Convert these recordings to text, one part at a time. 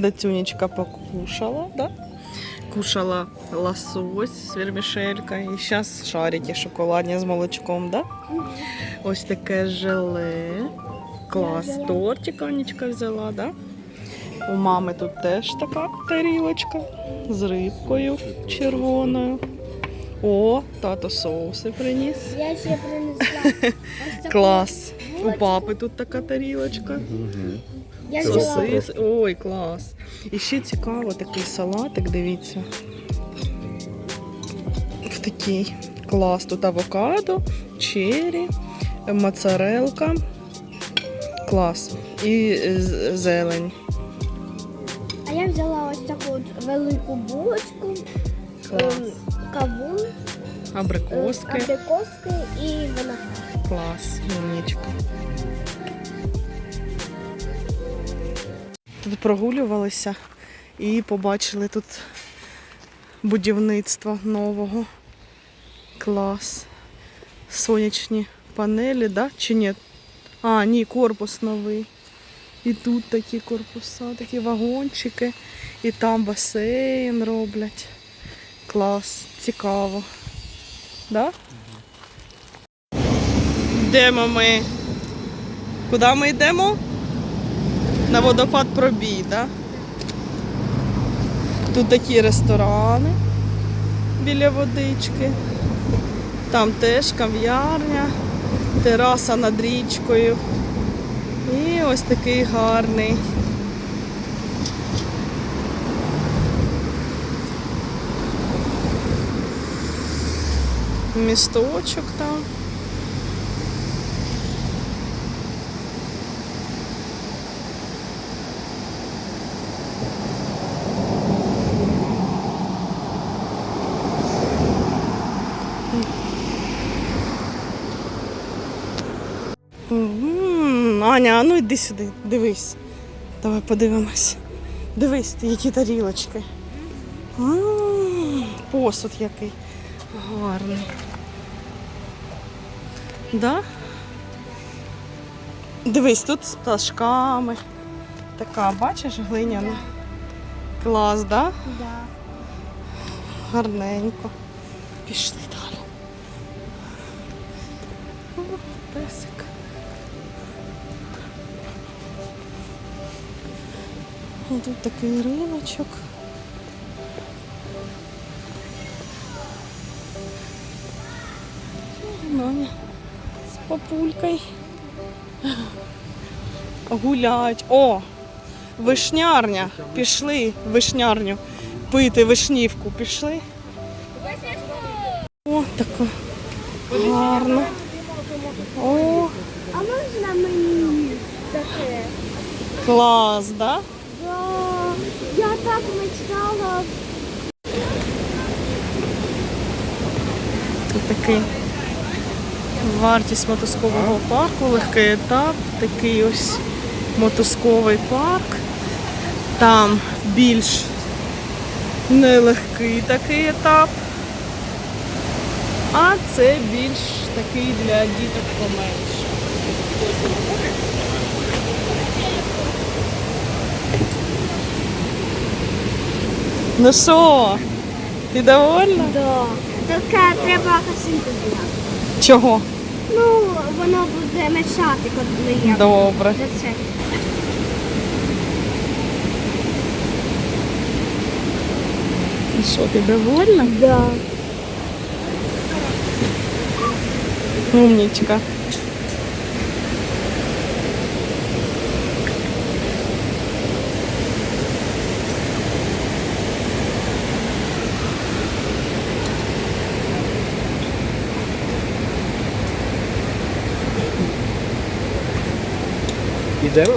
Датюнечка покушала, да? Кушала лосось з вермішелькою. І зараз шарики шоколадні з молочком, да? Ось таке желе. Клас. Тортик Анечка взяла, да? У мами тут теж така тарілочка з рибкою червоною. О, тато соуси приніс. Я ще принесла. Клас. У папи тут така тарілочка. Я взяла. Сосис. Ой, клас. І ще цікаво такий салатик, дивіться. В такий клас. Тут авокадо, чері, моцарелка. Клас. І з- зелень. А я взяла ось таку от велику булочку, Клас. ем, кавун, е, Абрикоски. абрикоски і виноград. Клас, умнічка. Тут прогулювалися і побачили тут будівництво нового. Клас. Сонячні панелі, да? Чи ні? А, ні, корпус новий. І тут такі корпуса, такі вагончики. І там басейн роблять. Клас, цікаво. Да? Йдемо ми. Куди ми йдемо? На водопад пробій, так? Тут такі ресторани біля водички. Там теж кав'ярня, тераса над річкою. І ось такий гарний. Місточок там. Аня, а ну йди сюди, дивись. Давай подивимось. Дивись, які тарілочки. М, Посуд який гарний. Да? Дивись, тут з пташками. Така, бачиш, глиняна. Клас, да? Да. Гарненько. Пішли Тут такий риночок. Маня з папулькою. Гулять. О! Вишнярня. Пішли в вишнярню. Пити вишнівку. Пішли. О, таке гарно. О, А можна мені таке? клас, да? Да. Я так мечтала. Тут такий вартість мотузкового парку, легкий етап, такий ось мотузковий парк. Там більш нелегкий такий етап. А це більш такий для діток поменше. Ну що, ти довольна? Да. Тільки треба косинку зняти. Чого? Ну, воно буде мешати, коли я Добре. за це. І що, ти довольна? Да. Умнічка. Ідемо?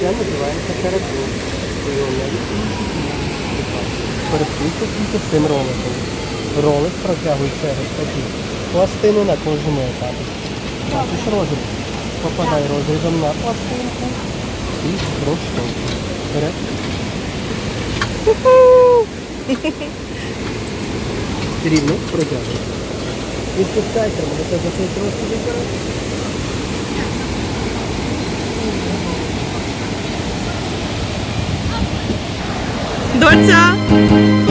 Це називається. Передбув тільки цим роликом. Ролик протягує через такі пластини на кожному етапі. Бачиш розріз. Попадай розрізом на пластинку і розштовхуй. Вперед. शरीर में प्रोग्राम इस दोचा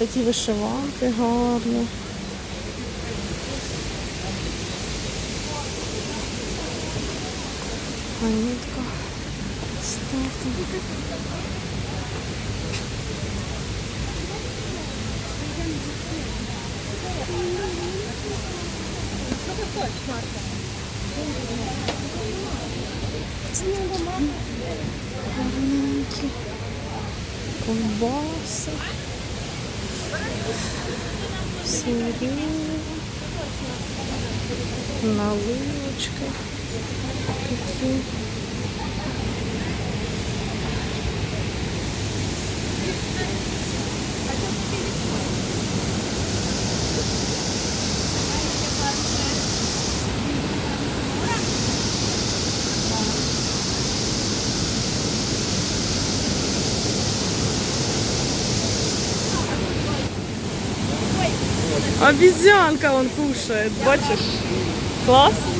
такі вишиванки гарні. Манітка. Стати. наливочки такі. Обезьянка он кушает, бачишь? Клас.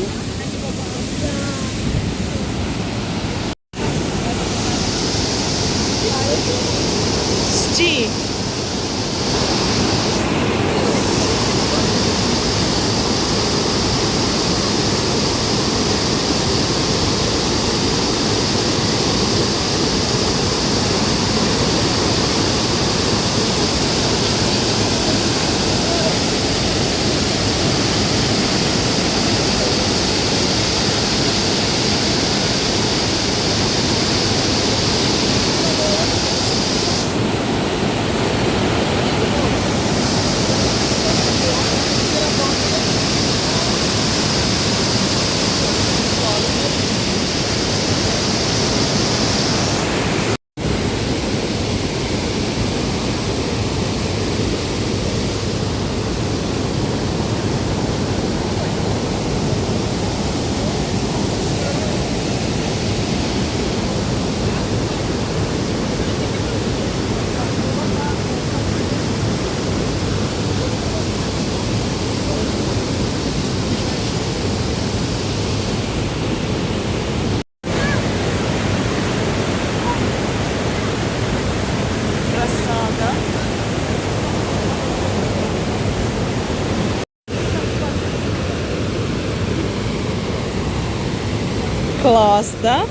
Клас, да?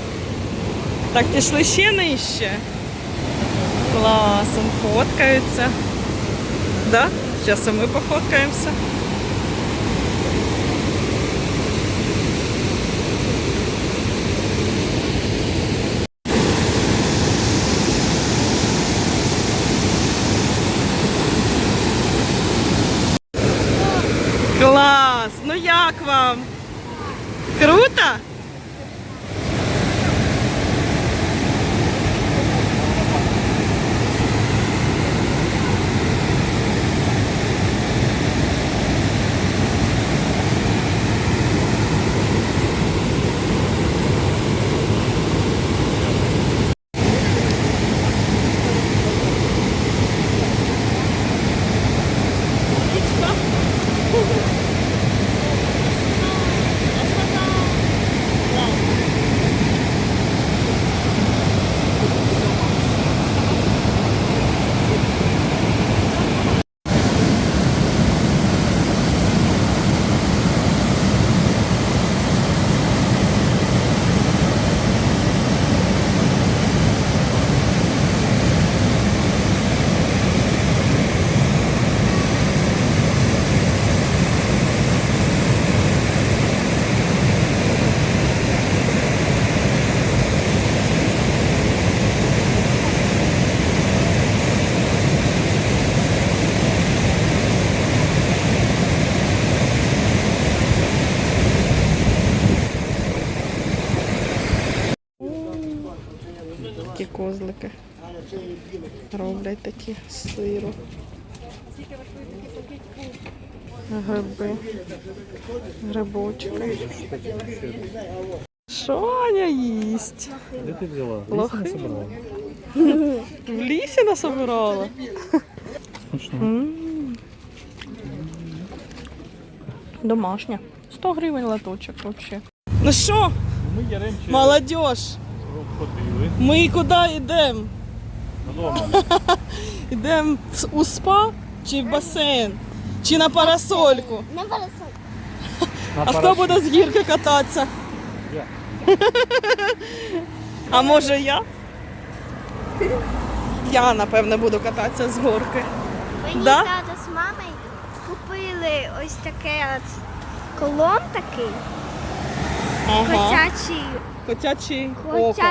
Так, пішли ще нижче. Клас, он фоткаються. Да? Зараз і ми пофоткаємося. Клас! Ну як вам? Круто? Такі козлики. З сиру. Гриби. Грибочки. Що Аня їсть? Де ти взяла? Лохи. В лісі насобирала. Домашня. 100 гривень латочок взагалі. Ну що, Ми Яремче молодь, ходили ми куди йдемо? додому. Йдемо у спа чи в басейн? Чи на парасольку? Не парасоль. А хто буде з гірки кататися? Я. А може я? Я, напевне, буду кататися з горки. Мені Да? тато з мамою купили ось таке от колон такий, Ага. котячий, Котячий око.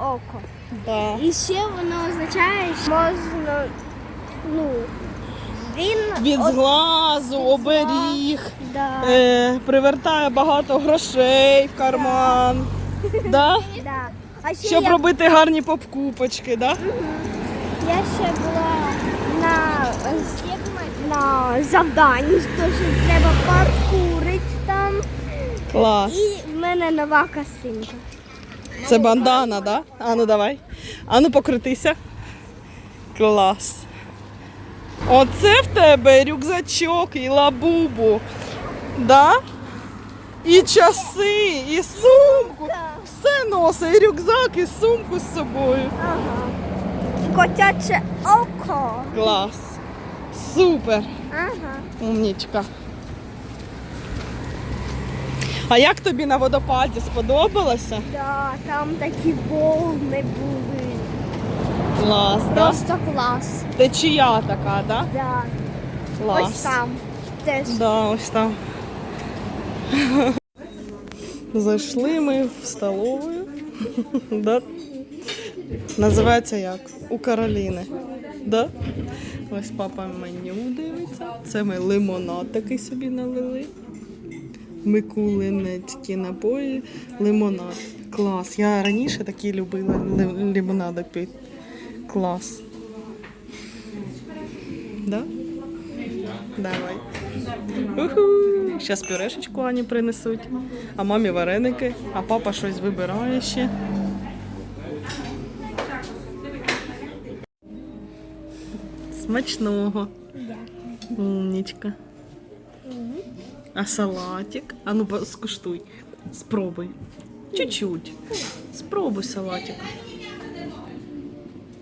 око. Да. І ще воно означає, що можна, ну, він Від от- зглазу, оберіг, да, е, привертає багато грошей в карман. Да? да. А ще Щоб я, робити гарні попкупочки, да? я ще була на, на завданні, то що треба паркурити там. Клас. І в мене нова косинка. Це бандана, да? А ну давай. А ну покрутися. Клас. Оце в тебе рюкзачок і лабубу. Да? І часи, і сумку. Все носить, і рюкзак, і сумку з собою. Ага. Котяче око. Клас. Супер. Ага. Умнічка. А як тобі на водопаді сподобалося? Да, там такі волни були. Клас, да? Просто клас. Течія така, да? Да. Клас. Ось там. Теж. Да, ось там. Зайшли ми в столову. Да? Називається як? У Кароліни. Да? Ось папа меню дивиться. Це ми лимонад такий собі налили. Микулинецькі напої, лимонад. Клас. Я раніше такі любила ли- лимонади пити. Клас. Да? Давай. Уху! Зараз пюрешечку Ані принесуть, а мамі вареники, а папа щось вибирає ще. Смачного. Умнічка. А салатик? А ну скуштуй. Спробуй. Чуть-чуть. Спробуй салатик.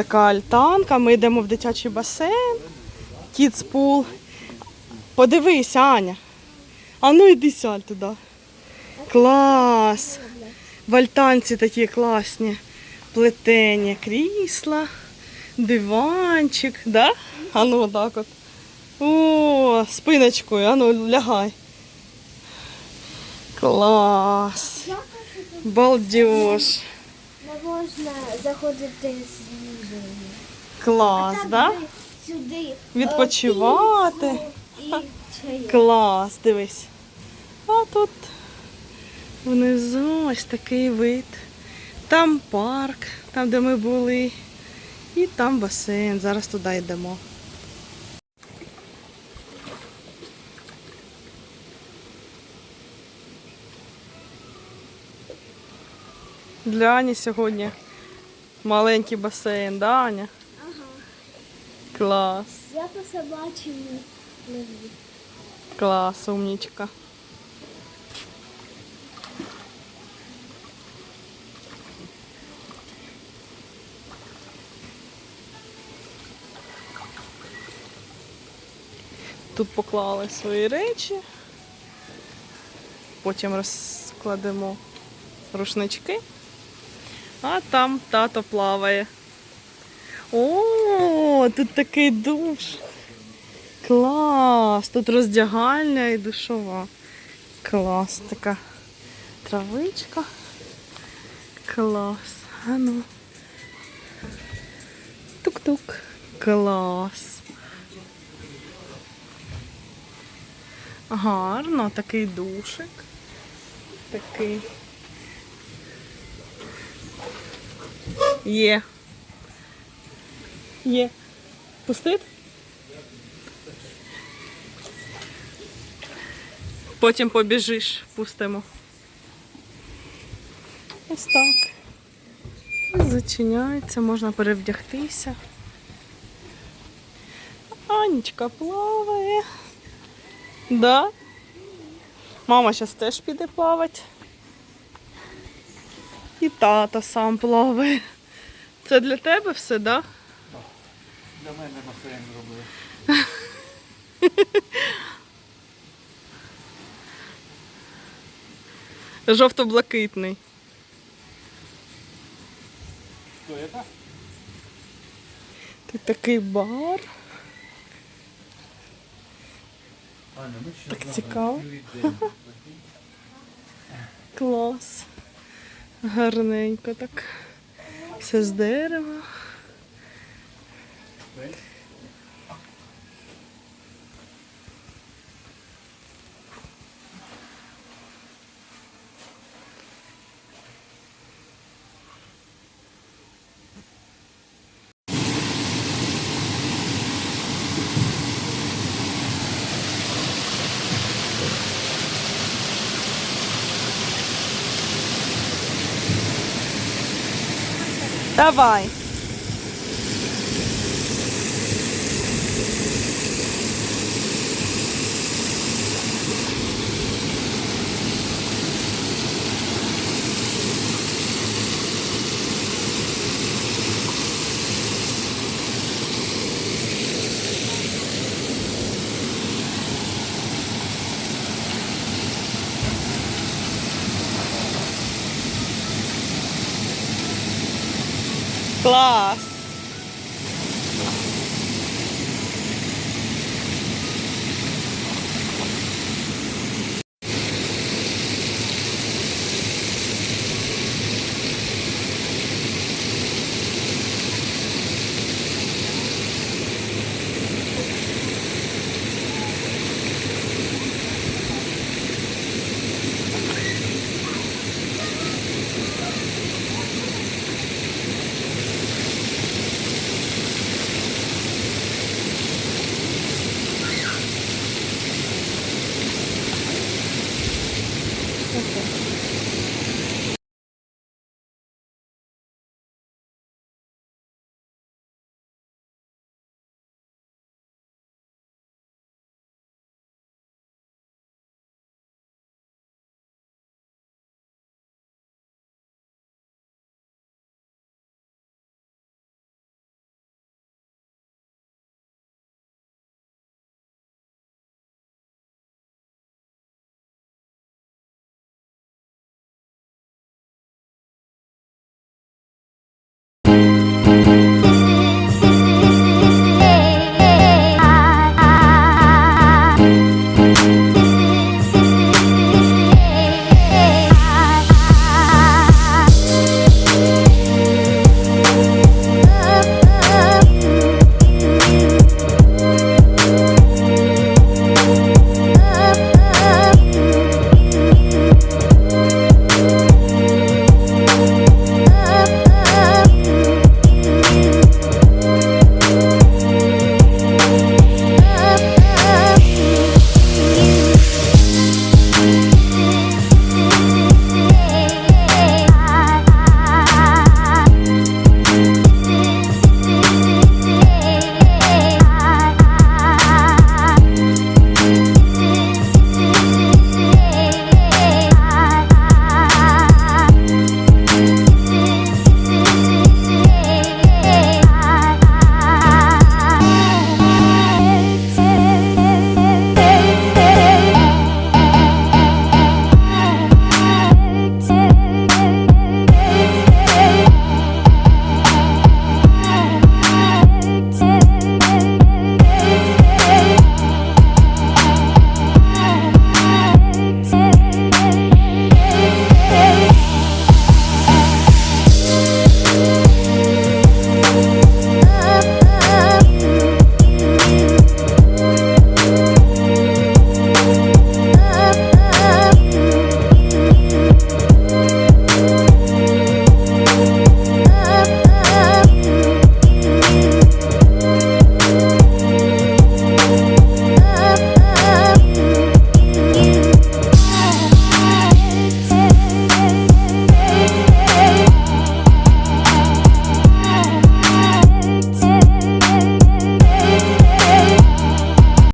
Така альтанка, ми йдемо в дитячий басейн, кіцпул. Подивись, Аня. А ну йди сядь туди. Клас. В альтанці такі класні. Плетені крісла, диванчик, да? А ну так от. О, спиночкою, а ну лягай. Клас. Балдеж. Не можна заходити з їжею. Клас, да? Сюди. е, Відпочивати. І. Клас, дивись. А тут внизу ось такий вид. Там парк, там де ми були. І там басейн. Зараз туди йдемо. Для Ані сьогодні маленький басейн, да, Аня? Ага. Клас. Я по собачому люблю. Клас, умнічка. Тут поклали свої речі. Потім розкладемо рушнички. А там тато плаває. О, тут такий душ. Клас! Тут роздягальня і душова. Клас, така травичка. Клас. А ну. Тук-тук. Клас. Гарно, такий душик. Такий. Є. Є. Пустити? Потім побіжиш, пустимо. Ось так. Зачиняється, можна перевдягтися. Анечка плаває. Да? Мама зараз теж піде плавати. І тато сам плаває. Це для тебе все, так? Да? Для мене басейн зробили. Жовто-блакитний. Що це? Тут такий бар. Аня, ми ще Так цікаво. Клас. Гарненько так. Все з дерева. Давай.